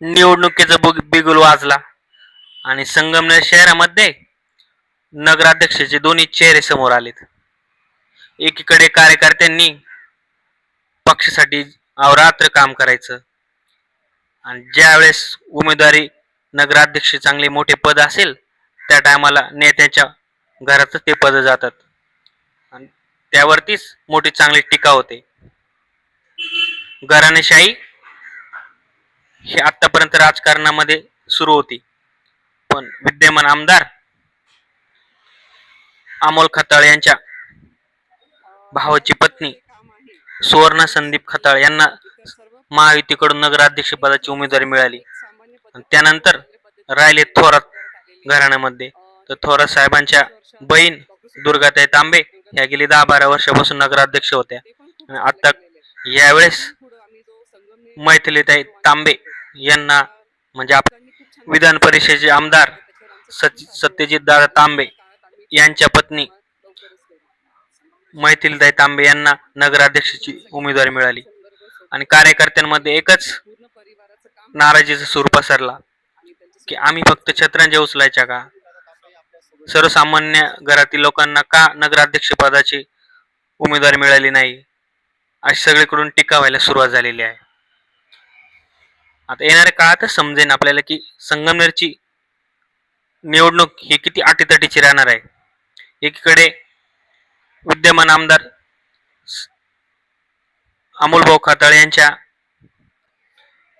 निवडणुकीचा बुग- बिगुल वाजला. आणि संगमनेर शहरामध्ये नगराध्यक्षाचे दोन्ही चेहरे समोर आलेत. एकीकडे कार्यकर्त्यांनी पक्षासाठी अवरात्र काम करायचं. आणि ज्यावेळेस उमेदवारी नगराध्यक्ष चांगले मोठे पद असेल त्या टायमाला नेत्याच्या घरातच ते पद जातात. आणि त्यावरतीच मोठी चांगली टीका होते. घराणेशाही हे आतापर्यंत राजकारणामध्ये सुरू होती. पण विद्यमान आमदार अमोल खताळ यांच्या भावाची पत्नी सुवर्ण संदीप खताळ यांना महायुतीकडून नगराध्यक्ष पदाची उमेदवारी मिळाली. त्यानंतर राहिले थोरात घराण्यामध्ये. तर थोरात साहेबांच्या बहीण दुर्गाताई तांबे ह्या गेली दहा बारा वर्षापासून नगराध्यक्ष होत्या. आता यावेळेस मैथिलीताई तांबे यांना म्हणजे आप विधान परिषदेचे आमदार सच सत्यजित दादा तांबे यांच्या पत्नी मैथिलदाई तांबे यांना नगराध्यक्षाची उमेदवारी मिळाली. आणि कार्यकर्त्यांमध्ये एकच नाराजीचा सूर पसरला की आम्ही फक्त छत्रांच्या उचलायच्या का? सर्वसामान्य घरातील लोकांना का नगराध्यक्ष पदाची उमेदवारी मिळाली नाही? अशी सगळीकडून टीका व्हायला सुरुवात झालेली आहे. आता येणाऱ्या काळातच समजेन आपल्याला की संगमनेरची निवडणूक ही किती अटीतटीची राहणार आहे. एकीकडे विद्यमान आमदार अमोलभाऊ खताळ यांच्या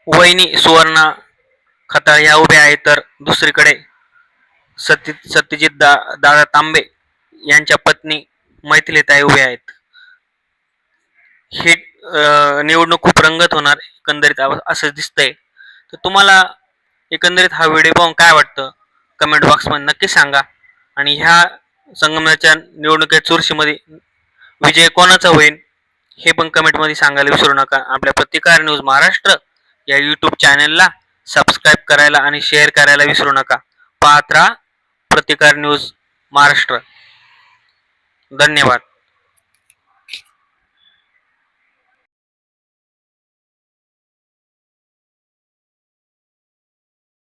वहिनी सुवर्णा खताळ ह्या उभ्या आहेत तर दुसरीकडे सत्य सत्यजित दा दादा तांबे यांच्या पत्नी मैथिलीताई उभ्या आहेत. हे निवडणूक खूप रंगत होणार एकंदरीत असं दिसतंय. तर तुम्हाला एकंदरीत हा व्हिडिओ पाहून काय वाटतं? कमेंट बॉक्समध्ये नक्की सांगा. आणि ह्या संगमनाच्या निवडणुकीच्या चुरशीमध्ये विजय कोणाचा होईल हे पण कमेंटमध्ये सांगायला विसरू नका. आपल्या प्रतिकार न्यूज महाराष्ट्र या यूट्यूब चॅनलला सबस्क्राईब करायला आणि शेअर करायला विसरू नका. पाहत राहा प्रतिकार न्यूज महाराष्ट्र. धन्यवाद.